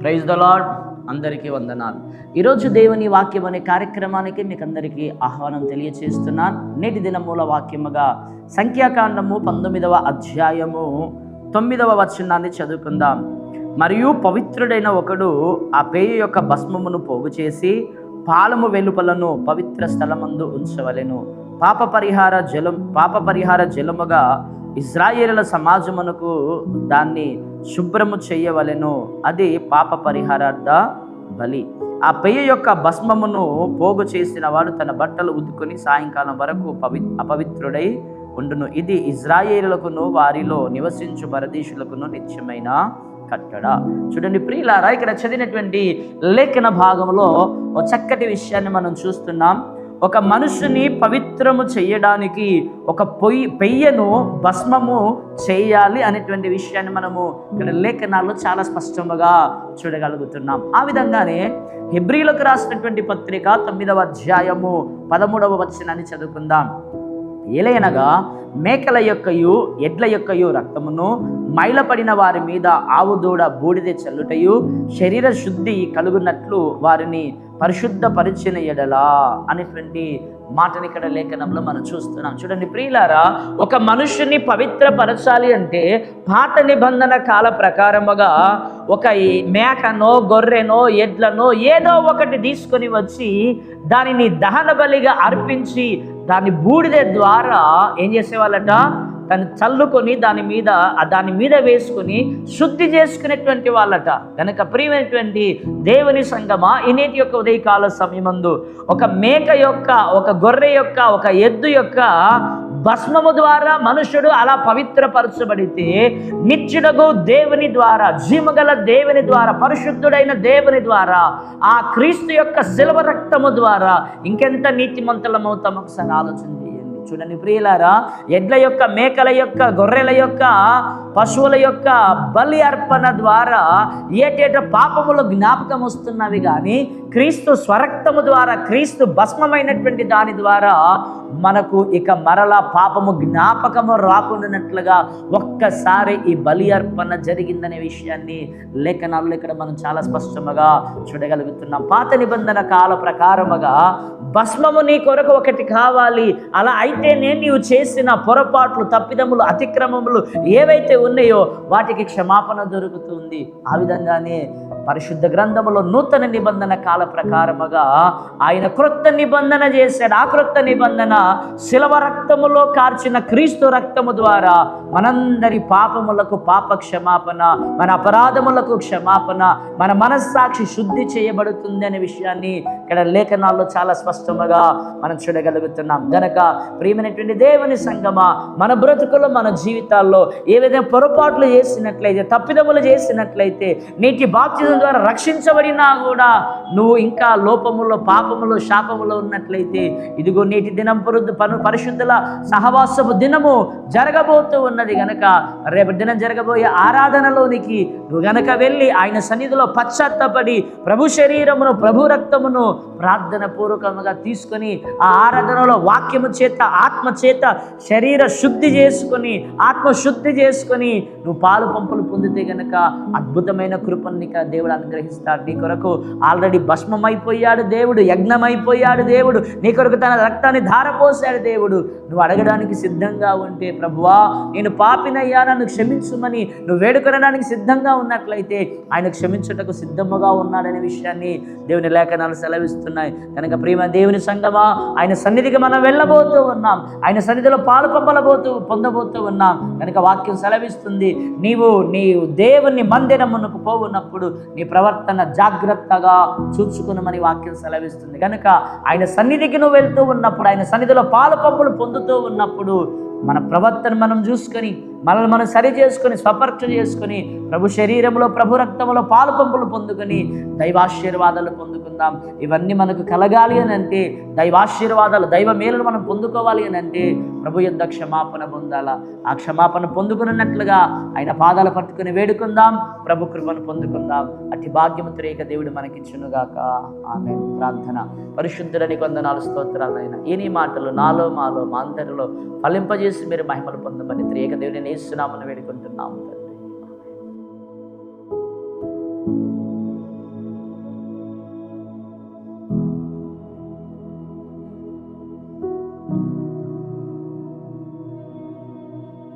Praise the lord అందరికీ వందనాలు. ఈరోజు దేవుని వాక్యం అనే కార్యక్రమానికి మీకు అందరికీ ఆహ్వానం తెలియచేస్తున్నాను. నేటి దిన మూల వాక్యముగా సంఖ్యాకాండము పంతొమ్మిదవ అధ్యాయము తొమ్మిదవ వచనాన్ని చదువుకుందాం. మరియు పవిత్రుడైన ఒకడు ఆ పేయ యొక్క భస్మమును పోగు చేసి పాలము వెలుపలను పవిత్ర స్థలమందు ఉంచవలెను. పాప పరిహార జలం పాప పరిహార జలముగా ఇజ్రాయేలుల సమాజమునకు దాన్ని శుభ్రము చేయవలెను. అది పాప పరిహారార్థ బలి. ఆ పెయ్య యొక్క భస్మమును పోగు చేసిన వాడు తన బట్టలు ఉతుకొని సాయంకాలం వరకు పవి అపవిత్రుడై ఉండును. ఇది ఇజ్రాయేలులకును వారిలో నివసించు పరదేశులకును నిత్యమైన కట్టడ. చూడండి ప్రియులారా ఇక్కడ చదివినటువంటి లేఖన భాగంలో చక్కటి విషయాన్ని మనం చూస్తున్నాం. ఒక మనుషుని పవిత్రము చేయడానికి ఒక పొయ్యి పెయ్యను భస్మము చేయాలి అనేటువంటి విషయాన్ని మనము ఇక్కడ లేఖనాల్లో చాలా స్పష్టముగా చూడగలుగుతున్నాం. ఆ విధంగానే హెబ్రిలకు రాసినటువంటి పత్రిక తొమ్మిదవ అధ్యాయము పదమూడవ వచనాన్ని చదువుకుందాం. ఏలైనగా మేకల యొక్కయు ఎడ్ల యొక్కయు రక్తమును మైలపడిన వారి మీద ఆవు దూడ బూడిద చల్లుటయు శరీర శుద్ధి కలుగునట్లు వారిని పరిశుద్ధపరిచిన ఎడలా అనేటువంటి మాటని ఇక్కడ లేఖనంలో మనం చూస్తున్నాం. చూడండి ప్రియులారా ఒక మనుషుని పవిత్రపరచాలి అంటే పాత నిబంధన కాల ప్రకారముగా ఒక మేకనో గొర్రెనో ఎడ్లనో ఏదో ఒకటి తీసుకొని వచ్చి దానిని దహన బలిగా అర్పించి దాని బూడిద ద్వారా ఏం చేసేవాళ్ళట? దాన్ని చల్లుకొని దాని మీద దాని మీద వేసుకొని శుద్ధి చేసుకునేటువంటి వాళ్ళట. కనుక ప్రియమైనటువంటి దేవుని సంగమా ఇనేటి యొక్క ఉదయకాల సమయమందు ఒక మేక యొక్క ఒక గొర్రె యొక్క ఒక ఎద్దు యొక్క భస్మము ద్వారా మనుషుడు అలా పవిత్రపరచబడితే నిత్యుడగు దేవుని ద్వారా జీమగల దేవుని ద్వారా పరిశుద్ధుడైన దేవుని ద్వారా ఆ క్రీస్తు యొక్క శిలవ రక్తము ద్వారా ఇంకెంత నీతిమంతులమవుతాం? ఒకసారి ఆలోచన చూడండి. ప్రియులారా ఎడ్ల యొక్క మేకల యొక్క గొర్రెల యొక్క పశువుల యొక్క బలి అర్పణ ద్వారా ఏటేట పాపములు జ్ఞాపకం వస్తున్నవి కానీ క్రీస్తు స్వరక్తము ద్వారా క్రీస్తు భస్మమైనటువంటి దాని ద్వారా మనకు ఇక మరల పాపము జ్ఞాపకము రాకుండానట్లుగా ఒక్కసారి ఈ బలి అర్పణ జరిగిందనే విషయాన్ని లేఖనాల్లో ఇక్కడ మనం చాలా స్పష్టముగా చూడగలుగుతున్నాం. పాత నిబంధన కాల ప్రకారముగా భస్మము నీ కొరకు ఒకటి కావాలి. అలా అయితేనే నీవు చేసిన పొరపాట్లు తప్పిదములు అతిక్రమములు ఏవైతే ఉన్నాయో వాటికి క్షమాపణ దొరుకుతుంది. ఆ విధంగానే పరిశుద్ధ గ్రంథములో నూతన నిబంధన కాల ప్రకారముగా ఆయన క్రొత్త నిబంధన చేశాడు. ఆ క్రొత్త నిబంధన శిలవ రక్తములో కార్చిన క్రీస్తు రక్తము ద్వారా మనందరి పాపములకు పాప క్షమాపణ మన అపరాధములకు క్షమాపణ మన మనస్సాక్షి శుద్ధి చేయబడుతుంది అనే విషయాన్ని ఇక్కడ లేఖనాల్లో చాలా స్పష్టముగా మనం చూడగలుగుతున్నాం. గనక ప్రియమైనటువంటి దేవుని సంగమ మన బ్రతుకులో మన జీవితాల్లో ఏ విధంగా పొరపాట్లు చేసినట్లయితే తప్పిదములు చేసినట్లయితే నీటి బాప్తిజం ద్వారా రక్షించబడినా కూడా నువ్వు ఇంకా లోపములో పాపములో శాపములో ఉన్నట్లయితే ఇదిగో నేటి దినం పరు పను పరిశుద్ధుల సహవాసపు దినము జరగబోతూ ఉన్నది గనక రేపు దినం జరగబోయే ఆరాధనలోనికి నువ్వు గనక వెళ్ళి ఆయన సన్నిధిలో పశ్చాత్తపడి ప్రభు శరీరమును ప్రభు రక్తమును ప్రార్థన పూర్వకముగా తీసుకొని ఆ ఆరాధనలో వాక్యము చేత ఆత్మ చేత శరీర శుద్ధి చేసుకొని ఆత్మ శుద్ధి చేసుకొని నువ్వు పాలు పంపులు పొందితే గనక అద్భుతమైన కృపను దేవుడు దేవుడు అనుగ్రహిస్తాడు. నీ కొరకు ఆల్రెడీ భస్మమైపోయాడు దేవుడు యజ్ఞమైపోయాడు దేవుడు నీ కొరకు తన రక్తాన్ని ధారపోసాడు దేవుడు. నువ్వు అడగడానికి సిద్ధంగా ఉంటే ప్రభువా నేను పాపినయ్యా నన్ను క్షమించుమని నువ్వు వేడుకొనడానికి సిద్ధంగా ఉన్నట్లయితే ఆయన క్షమించుటకు సిద్ధముగా ఉన్నాడనే విషయాన్ని దేవుని లేఖనాలు సెలవిస్తున్నాయి. కనుక ప్రేమ దేవుని సంగమా ఆయన సన్నిధికి మనం వెళ్ళబోతూ ఉన్నాం. ఆయన సన్నిధిలో పాలు పంపలబోతూ పొందబోతూ ఉన్నాం. కనుక వాక్యం సెలవిస్తుంది నీవు నీ దేవుని మందిరమునకు పోవున్నప్పుడు నీ ప్రవర్తన జాగ్రత్తగా చూసుకునమని వాక్యం సెలవిస్తుంది. కనుక ఆయన సన్నిధికి నువ్వు వెళ్తూ ఉన్నప్పుడు ఆయన సన్నిధిలో పాలు పంపులు పొందుతూ ఉన్నప్పుడు మన ప్రవర్తన మనం చూసుకొని మనల్ని మనం సరి చేసుకొని స్వపర్చ చేసుకొని ప్రభు శరీరంలో ప్రభు రక్తంలో పాలు పంపులు పొందుకొని దైవాశీర్వాదాలు పొందుకుందాం. ఇవన్నీ మనకు కలగాలి అని అంటే దైవాశీర్వాదాలు దైవ మేలును మనం పొందుకోవాలి అని అంటే ప్రభు యొద్ద క్షమాపణ పొందాలా? ఆ క్షమాపణ పొందుకున్నట్లుగా ఆయన పాదాలు పట్టుకుని వేడుకుందాం ప్రభు కృపను పొందుకుందాం. అతి భాగ్యముత్రేక దేవుడు మనకిచ్చునుగాక. ఆమె ప్రార్థన. పరిశుద్ధులని కొందనాలు స్తోత్రాలైన ఈ మాటలు నాలో మాలో మా అందరిలో ఫలింపజేసి మీరు మహిమలు పొందమని త్రేక దేవుడిని నేస్తున్నామని వేడుకుంటున్నాము